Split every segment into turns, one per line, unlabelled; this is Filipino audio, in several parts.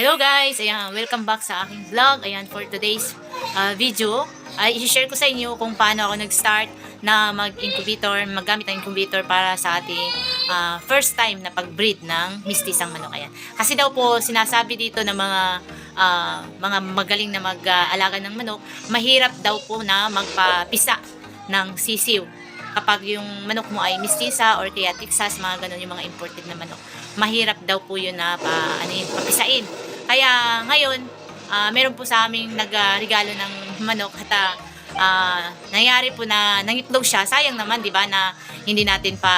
Hello guys! Ayan, welcome back sa aking vlog. Ayan, for today's uh, video, ay i-share ko sa inyo kung paano ako nag-start na mag-incubator, maggamit ng incubator para sa ating uh, first time na pag-breed ng mistisang manok. Ayan. Kasi daw po, sinasabi dito ng mga uh, mga magaling na mag-alaga ng manok, mahirap daw po na magpapisa ng sisiw kapag yung manok mo ay mistisa or kaya Texas, mga ganun yung mga imported na manok. Mahirap daw po yun na pa, ano yun, papisain. Kaya ngayon, ah, meron po sa aming nagregalo ng manok at ah, nangyari po na nangitlog siya. Sayang naman, di ba, na hindi natin pa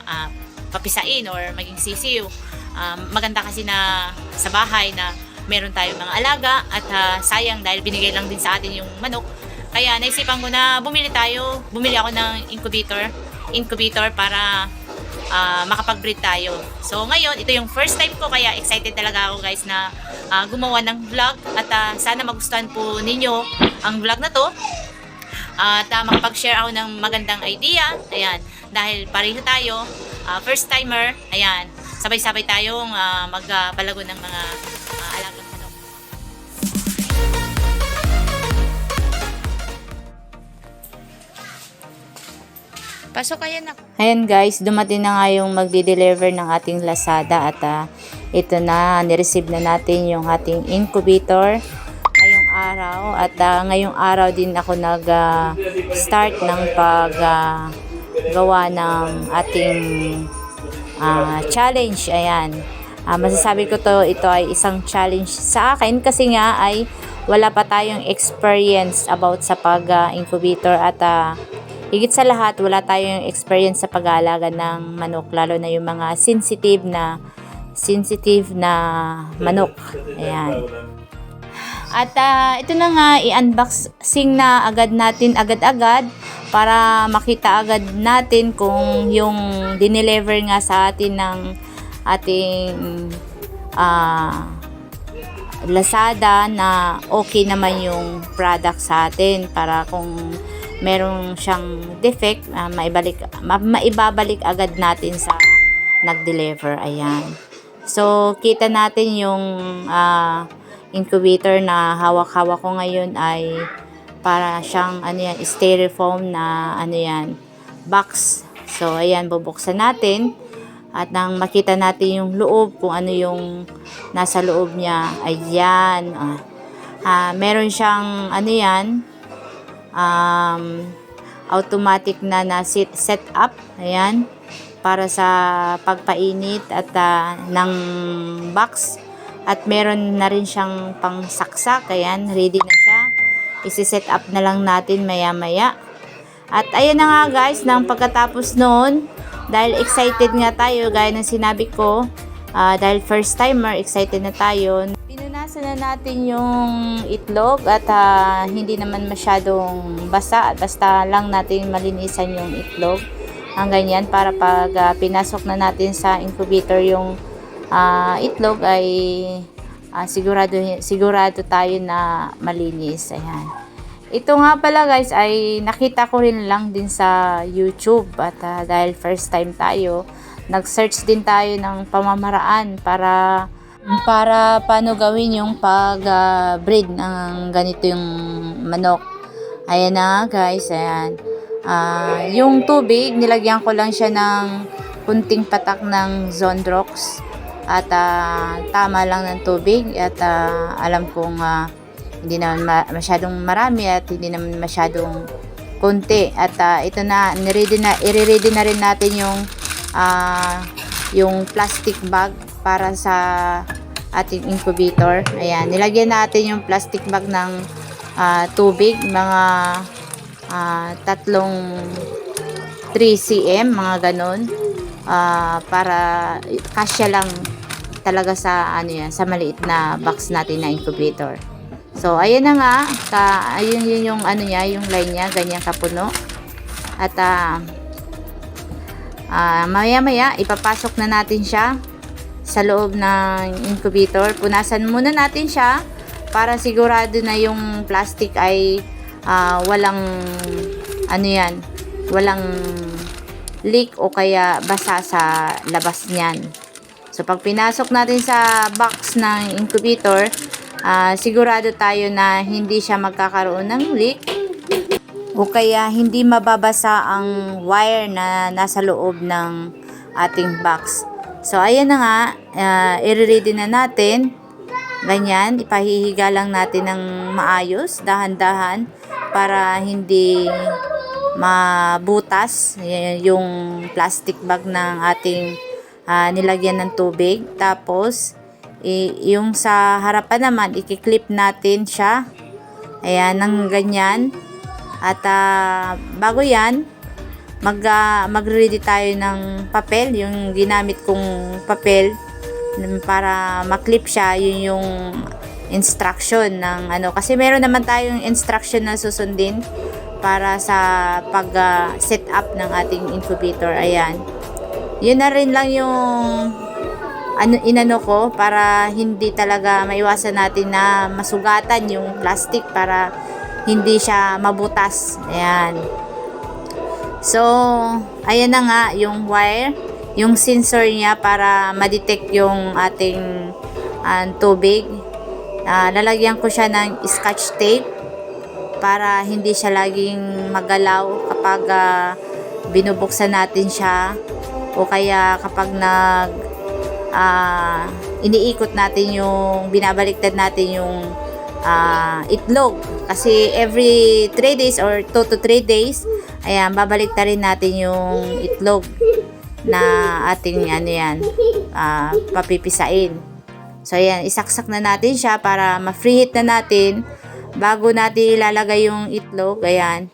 ah, papisain or maging sisiw. Ah, maganda kasi na sa bahay na meron tayong mga alaga at ah, sayang dahil binigay lang din sa atin yung manok. Kaya naisipan ko na bumili tayo, bumili ako ng incubator, incubator para ah, makapag-breed tayo. So ngayon, ito yung first time ko kaya excited talaga ako guys na ah, gumawa ng vlog at ah, sana magustuhan po ninyo ang vlog na to. At uh, makapag-share ako ng magandang idea. Ayan, dahil pareho tayo, ah, first timer, ayan, sabay-sabay tayong ah, magpalago ng mga Pasok kayo na. Ayan guys, dumating na nga yung magdi-deliver ng ating Lazada at ah, ito na, nireceive na natin yung ating incubator ngayong araw at ah, ngayong araw din ako nag-start ng pag ah, gawa ng ating ah, challenge. Ayan. Ah, masasabi ko to, ito ay isang challenge sa akin kasi nga ay wala pa tayong experience about sa pag-incubator at ah, higit sa lahat, wala tayong experience sa pag-aalaga ng manok, lalo na yung mga sensitive na sensitive na manok. Ayan. At ah, ito na nga, i-unboxing na agad natin agad-agad para makita agad natin kung yung dineliver nga sa atin ng ating ah, Lazada na okay naman yung product sa atin para kung merong siyang defect, ah, maibalik, ma- maibabalik agad natin sa nag-deliver. Ayan. So, kita natin yung ah, incubator na hawak-hawak ko ngayon ay para siyang ano yan, styrofoam na ano yan, box. So, ayan, bubuksan natin. At nang makita natin yung loob, kung ano yung nasa loob niya, ayan. Ah, ah, meron siyang ano yan, um, automatic na na set, set up ayan para sa pagpainit at ah, ng box. At meron na rin siyang pangsaksak ayan ready na siya. Isi-set up na lang natin maya maya at ayan na nga guys nang pagkatapos noon dahil excited nga tayo gaya ng sinabi ko ah, dahil first timer excited na tayo Pinunasan na natin yung itlog at ah, hindi naman masyadong basa at basta lang natin malinisan yung itlog. Ang ganyan para pag ah, pinasok na natin sa incubator yung ah, itlog ay ah, sigurado sigurado tayo na malinis. Ayan. Ito nga pala guys ay nakita ko rin lang din sa YouTube at ah, dahil first time tayo, nag-search din tayo ng pamamaraan para para paano gawin yung pag-breed ng ganito yung manok. Ayan na guys, ayan. Ah, yung tubig, nilagyan ko lang siya ng kunting patak ng Zondrox at ah, tama lang ng tubig at ah, alam kong ah, hindi naman ma- masyadong marami at hindi naman masyadong konti at ah, ito na niready na i-ready na rin natin yung ah, yung plastic bag para sa ating incubator. Ayan, nilagyan natin yung plastic bag ng ah, tubig, mga ah, tatlong 3 cm, mga ganon. Ah, para kasya lang talaga sa ano yan, sa maliit na box natin na incubator. So, ayan na nga, ka, ayun yun yung ano niya, yung line niya, ganyan kapuno. At ah, ah, maya-maya, ipapasok na natin siya sa loob ng incubator. Punasan muna natin siya para sigurado na yung plastic ay ah, walang ano yan, walang leak o kaya basa sa labas niyan. So, pag pinasok natin sa box ng incubator, ah, sigurado tayo na hindi siya magkakaroon ng leak o kaya hindi mababasa ang wire na nasa loob ng ating box. So, ayan na nga, uh, i-ready na natin. Ganyan, ipahihiga lang natin ng maayos, dahan-dahan, para hindi mabutas yung plastic bag ng ating ah, nilagyan ng tubig. Tapos, i- yung sa harapan naman, ikiklip natin siya. Ayan, ng ganyan. At ah, bago yan, mag, uh, mag-ready tayo ng papel, yung ginamit kong papel mm, para maklip siya, yun yung instruction ng ano. Kasi meron naman tayong instruction na susundin para sa pag uh, set up ng ating incubator. Ayan. Yun na rin lang yung ano inano ko para hindi talaga maiwasan natin na masugatan yung plastic para hindi siya mabutas. Ayan. So, ayan na nga yung wire, yung sensor niya para ma-detect yung ating ah, tubig. Ah, lalagyan ko siya ng scotch tape para hindi siya laging magalaw kapag ah, binubuksan natin siya o kaya kapag nag ah, iniikot natin yung binabaliktad natin yung ah, itlog kasi every 3 days or 2 to 3 days ayan babalik rin natin yung itlog na ating ano yan ah, papipisain. So ayan isaksak na natin siya para ma-freeheat na natin bago natin ilalagay yung itlog ayan.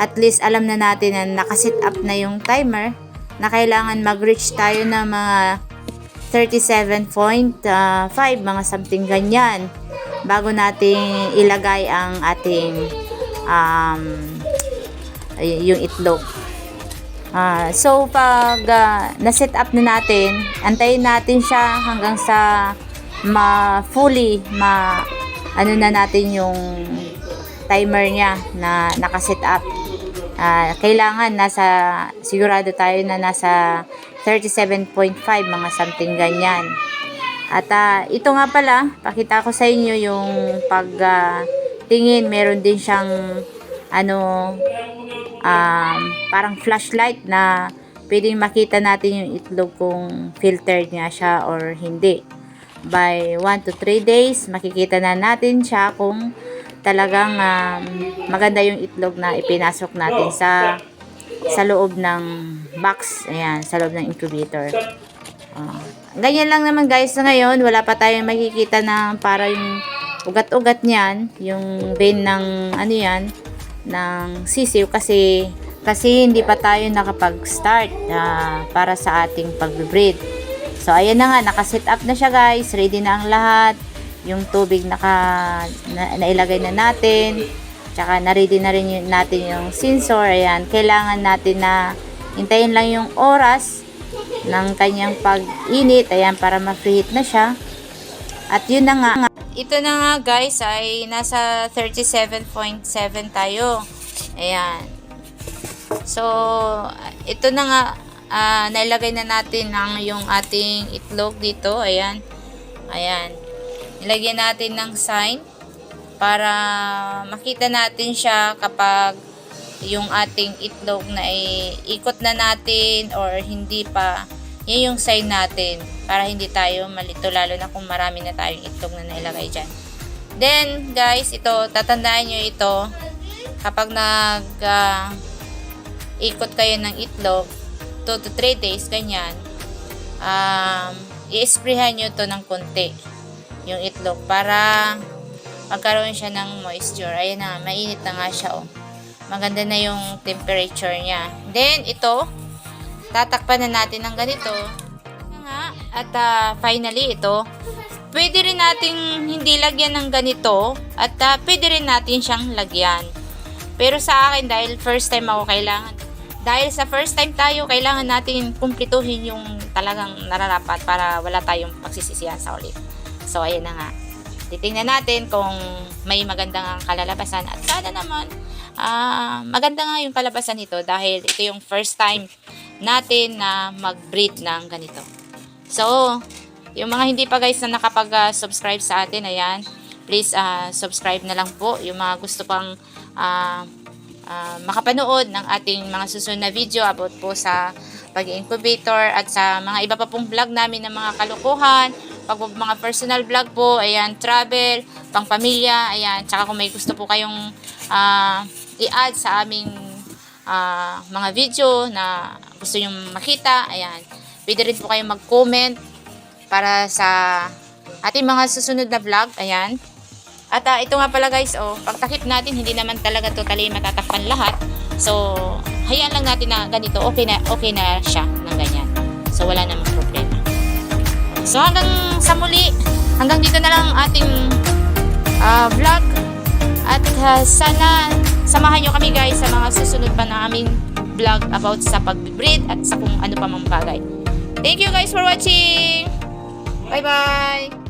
At least alam na natin na nakasit up na yung timer na kailangan mag-reach tayo ng mga 37.5 mga something ganyan bago natin ilagay ang ating um, yung itlog. Ah, so pag ah, na-set up na natin, antayin natin siya hanggang sa ma fully ma ano na natin yung timer niya na naka-set up. Ah, kailangan nasa sigurado tayo na nasa 37.5 mga something ganyan. At ah, ito nga pala, pakita ko sa inyo yung pag ah, tingin, meron din siyang ano um, parang flashlight na pwedeng makita natin yung itlog kung filtered nga siya or hindi. By 1 to 3 days, makikita na natin siya kung talagang um, maganda yung itlog na ipinasok natin sa sa loob ng box. Ayan, sa loob ng incubator. Ah, ganyan lang naman guys na ngayon. Wala pa tayong makikita na para yung ugat-ugat niyan. Yung vein ng ano yan, ng sisiw kasi kasi hindi pa tayo nakapag-start ah, para sa ating pag-breed. So ayan na nga, naka-set up na siya guys. Ready na ang lahat. Yung tubig naka na, nailagay na natin. Tsaka na-ready na rin yun- natin yung sensor. Ayan, kailangan natin na hintayin lang yung oras ng kanyang pag-init. Ayan, para ma-preheat na siya. At yun na nga. Ito na nga guys ay nasa 37.7 tayo. Ayan. So, ito na nga. ah, nailagay na natin ang yung ating itlog dito. Ayan. Ayan. Nilagyan natin ng sign para makita natin siya kapag yung ating itlog na ikot na natin or hindi pa yan yung sign natin para hindi tayo malito lalo na kung marami na tayong itlog na nailagay dyan then guys ito tatandaan nyo ito kapag nag ah, ikot kayo ng itlog 2 to 3 days ganyan um, i-sprayhan nyo to ng konti yung itlog para magkaroon siya ng moisture. Ayan na, mainit na nga siya, oh. Maganda na yung temperature niya. Then, ito, tatakpan na natin ng ganito. Nga. At ah, finally, ito, pwede rin nating hindi lagyan ng ganito at ah, pwede rin natin siyang lagyan. Pero sa akin, dahil first time ako kailangan, dahil sa first time tayo, kailangan natin kumplituhin yung talagang nararapat para wala tayong pagsisisihan sa ulit. So, ayan na nga. Titingnan natin kung may magandang kalalabasan at sana naman ah maganda nga yung kalabasan nito dahil ito yung first time natin na mag-breed ng ganito. So, Yung mga hindi pa guys na nakapag-subscribe sa atin, ayan, please ah, subscribe na lang po. Yung mga gusto pang ah, ah, makapanood ng ating mga susunod na video about po sa pag-incubator at sa mga iba pa pong vlog namin ng mga kalukuhan, pag mga personal vlog po, ayan, travel, pang pamilya, ayan, tsaka kung may gusto po kayong ah, i-add sa aming ah, mga video na gusto nyo makita, ayan, pwede rin po kayong mag-comment para sa ating mga susunod na vlog, ayan. At ah, ito nga pala guys, oh, pagtakip natin, hindi naman talaga totally matatakpan lahat. So, hayaan lang natin na ganito, okay na, okay na siya ng ganyan. So, wala namang problema. So, hanggang sa muli, hanggang dito na lang ating ah, vlog. At ah, sana samahan nyo kami guys sa mga susunod pa na aming vlog about sa pag-breed at sa kung ano pa mang bagay. Thank you guys for watching! Bye-bye!